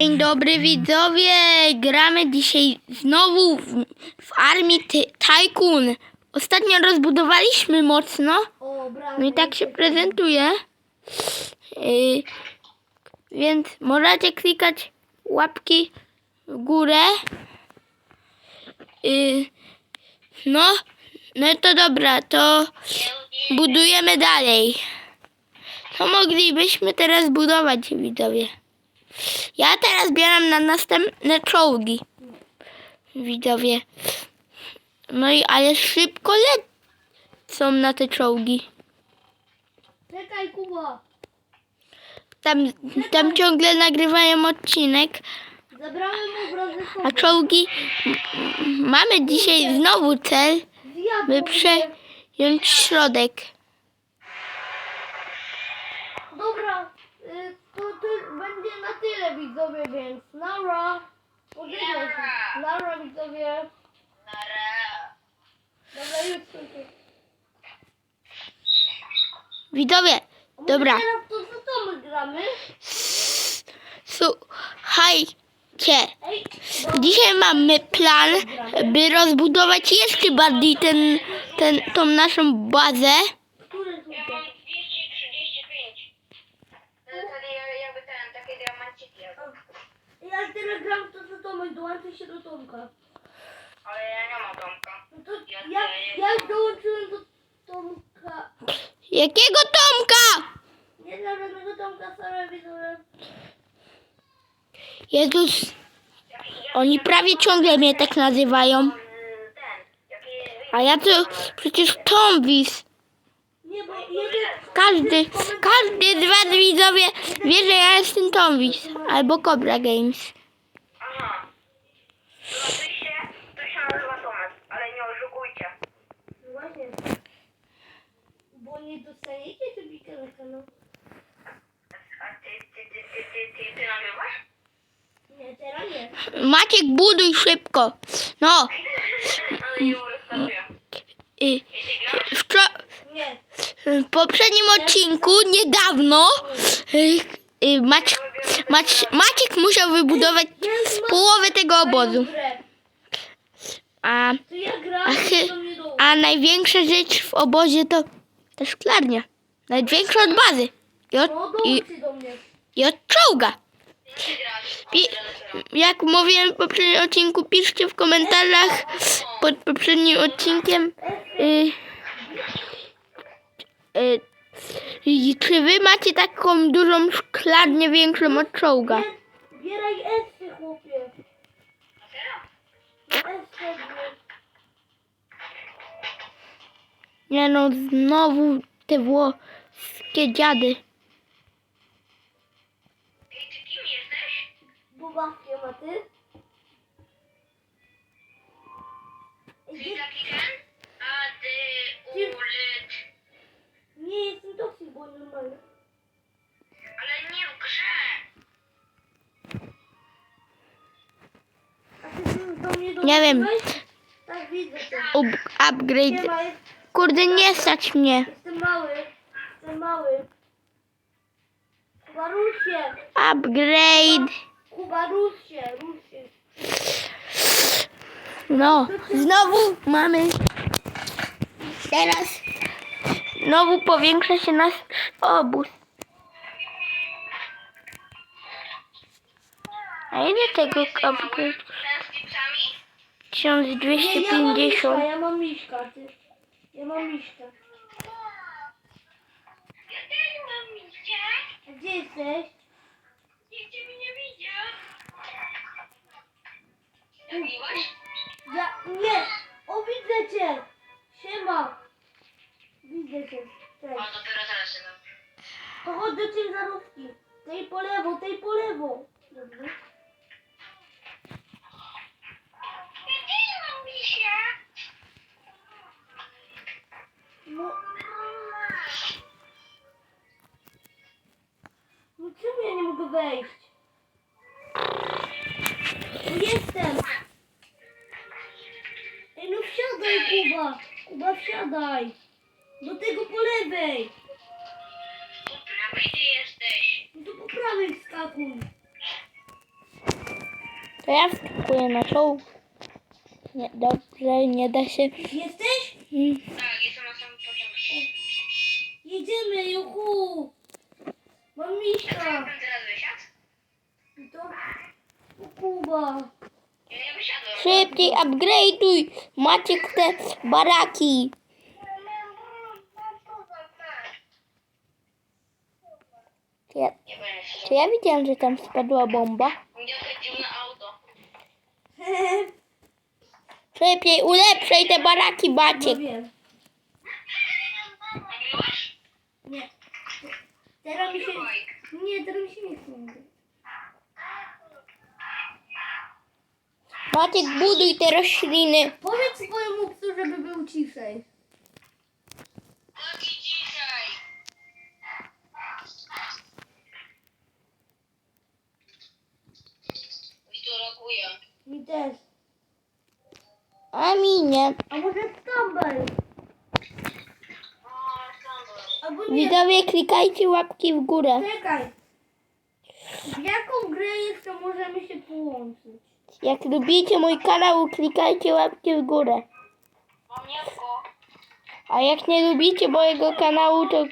Dzień dobry widzowie, gramy dzisiaj znowu w, w armii Ty- Tycoon. Ostatnio rozbudowaliśmy mocno, no i tak się prezentuje. Yy, więc możecie klikać łapki w górę. Yy, no, no to dobra, to budujemy dalej. Co moglibyśmy teraz budować, widzowie? Ja teraz bieram na następne czołgi. Widzowie. No i ale szybko lecą na te czołgi. Czekaj, Kuba. Tam, tam ciągle nagrywają odcinek, Zabrałem mu a czołgi mamy dzisiaj znowu cel, by przejąć środek. Dobra, y, to, to będzie na tyle widzowie, więc nara. Pożegnaj się. Nara widzowie. Dobra, już A może dobra. Teraz to co to my gramy? Słuchajcie, Ej, dzisiaj mamy plan, by rozbudować jeszcze bardziej ten, ten, tą naszą bazę. który Ja tutaj? mam 235. To wtedy ja- jakby ten, takie diamenciki. Ja teraz gram w to co to my, dołączę się do Tomka. Ale ja nie mam domka. No to ja, ja już dołączyłem do Tomka. Jakiego Tomka? Nie dla żadnego Tomka, sorry widzowie. Jezus, oni prawie ciągle mnie tak nazywają. Mm, A ja to przecież Tombis. Każdy, każdy z was widzowie wie, że ja jestem Tombis. Albo Cobra Games. Aha. To oczywiście to się nazywa Tomek, ale nie oszukujcie. No Właśnie. Bo nie dostaniecie. A ty, ty, ty, ty, ty, ty, ty nagrywasz? Nie, teraz nie. Maciek, buduj szybko. No, Ale nie y, I ty grasz? wczor- Nie. W poprzednim odcinku, niedawno, y, y, Mac, Mac, Maciek musiał wybudować połowę tego obozu. A, a, a największa rzecz w obozie to, to szklarnia. Największa od bazy. I od, i, i od czołga. Pi- jak mówiłem w poprzednim odcinku, piszcie w komentarzach pod poprzednim odcinkiem, y, y, y, czy wy macie taką dużą szklarnię większą od czołga? Nie, Bieraj esy, chłopie. Esy, Nie no, znowu te włoskie dziady. Ej, ty kim jesteś? Bubawkiem, a ty? Ty wiem. Up, upgrade. Kurde, nie stać mnie. jestem mały. Jestem mały. Kuba, się. Upgrade. Kuba, rusz się, rusz się. No, znowu mamy. Teraz znowu powiększa się nasz obóz. A ile tego upgrade? Ten z chipsami? Nie, ja mam miśka, 1250. ja mam miśka, ty. Ja mam miśka. Ja też mam micie. A gdzie jesteś? Nikt cię mnie nie widział. Nagrywasz? Ja, nie! O, widzę cię! Siema! Widzę cię. Cześć. to teraz teraz się To chodź do ciężarówki. Tej po lewo, tej po lewo. No czemu ja nie mogę wejść? No jestem! Ej, no wsiadaj, Kuba! Kuba, wsiadaj! Do tego po lewej! Po prawej ty jesteś. No to po prawej wskakuj! To ja wskakuję na czołg. Nie, dobrze, nie da się. Jesteś? Mm. Tak, jestem na samym początku. Jedziemy, juhu! Mam To miśka. ja bym teraz wysiadł? To... Kuba. Ja nie wysiadłem. Szybciej upgrade'uj! Maciek te baraki. Czy ja, Nie będę się. czy ja widziałem, że tam spadła bomba? Jakie dziwne auto. Szybciej, ulepszaj te baraki, No Maciek. wiem. Nagrywasz? Nie. Teraz mi się... Nie, teraz mi się nie chce. Maciek, buduj te rośliny. Powiedz swojemu psu, żeby był ciszej. Taki dzisiaj. Tu. Mi też. A mi nie. A może Stumble? O, sandwich. Albo nie. Widzowie, klikajcie łapki w górę. Czekaj. W jaką grę jeszcze możemy się połączyć? Jak lubicie mój kanał, klikajcie łapki w górę. Mam jabłko. A jak nie lubicie mojego kanału, to,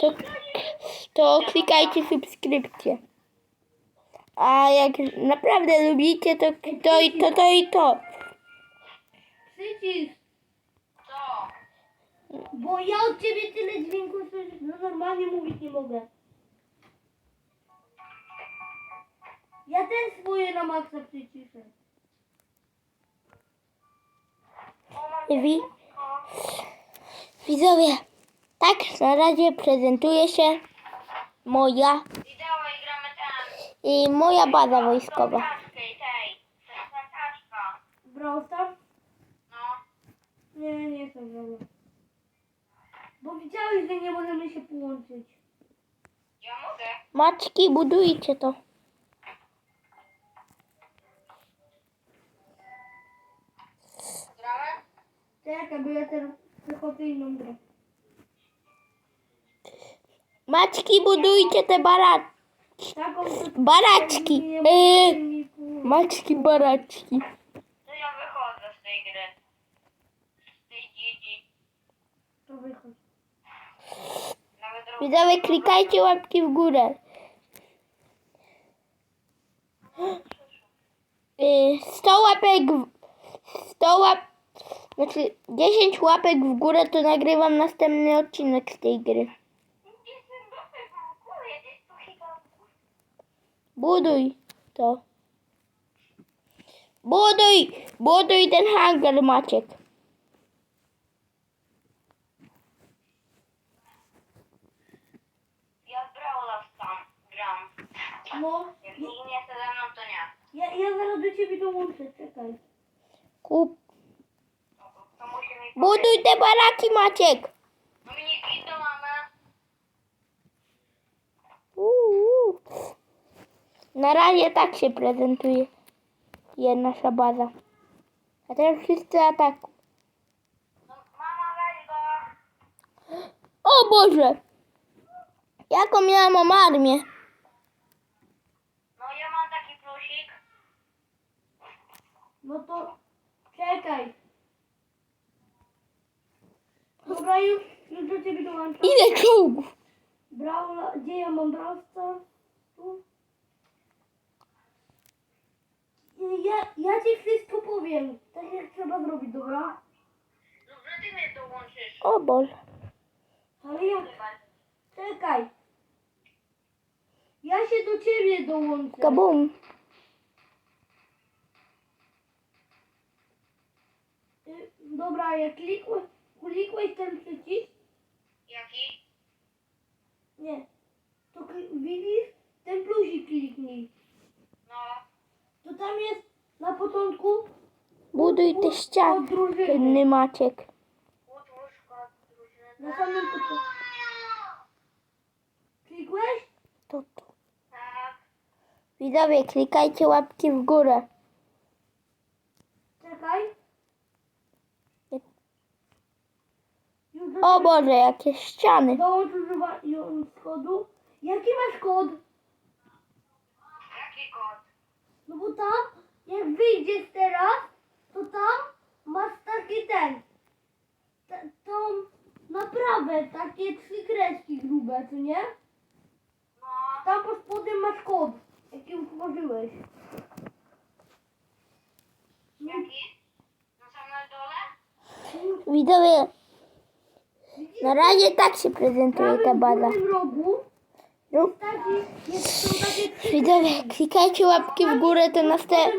to, to klikajcie subskrypcję. A jak naprawdę lubicie, to to i to, to i to. Przycisk. Bo ja od ciebie tyle dźwięku słyszę, że normalnie mówić nie mogę. Ja też swoje na maksa przyciszę. Wi Widzowie, tak na razie prezentuje się moja I moja baza wojskowa. taczkę i tej. To jest ta taczka. Brawl Stars? No. Nie, nie chcę Brawl. Bo widziałeś, że nie możemy się połączyć. Ja mogę. Maczki, budujcie to. Gramy? Czekaj, bo ja teraz wychodzę inną grę. Maczki, budujcie te bara Taką to... baraczki. Nie możemy mi połączyć. maczki, baraczki. To ja wychodzę z tej gry. Z tej dzidzi. To wychodź. Widzowie, klikajcie łapki w górę. Yy, 100 łapek, w- 100 łap, znaczy 10 łapek w górę, to nagrywam następny odcinek z tej gry. Buduj to. Buduj, buduj ten hangar, Maciek. Ja w Brawla tam gram. No, Jak nie chce ze mną, to nie. ja, ja zaraz do ciebie dołączę, czekaj. Kup. To musi mi Buduj te baraki, Maciek. Dominiki, to mamy. Uuu. Na razie tak się prezentuje je nasza baza. A teraz wszyscy atakują. No, mama, weź go. O Boże! Jaką miałam mam armię? No, ja mam taki plusik. No to czekaj. Dobra, już, już do ciebie dołączam. Ile czołgów? Brawla, gdzie ja mam Brawlstar? Tu. Ja, ja ci wszystko powiem. Tak jak trzeba zrobić, dobra? Dobrze, ty mnie dołączysz. O Boże. Ale ja... Czekaj. Ja się do ciebie dołączę. Kabum. Y, Dobra, jak klikłeś, klikłeś ten przycisk, Jaki? nie, to widzisz, ten plusik kliknij. No. To tam jest na początku Buduj te ściany, drużyny. Maciek. Na samym początku. Klikłeś? To, to. Tak. Widzowie, klikajcie łapki w górę. Czekaj. Już do O Boże, jakie ściany. Dołącz używając kodu. Jaki masz kod? Jaki kod? No bo tam jak wyjdziesz teraz, to tam masz taki ten, t- tą naprawę, takie trzy kreski grube, co nie? No, Tam pod spodem masz kod, jaki utworzyłeś. jaki? Na samym dole? Widzowie, na razie tak się prezentuje ta baza. trzy Widzowie, klikajcie łapki w górę, to następ,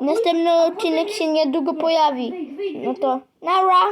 następny odcinek się niedługo pojawi. No to, nara!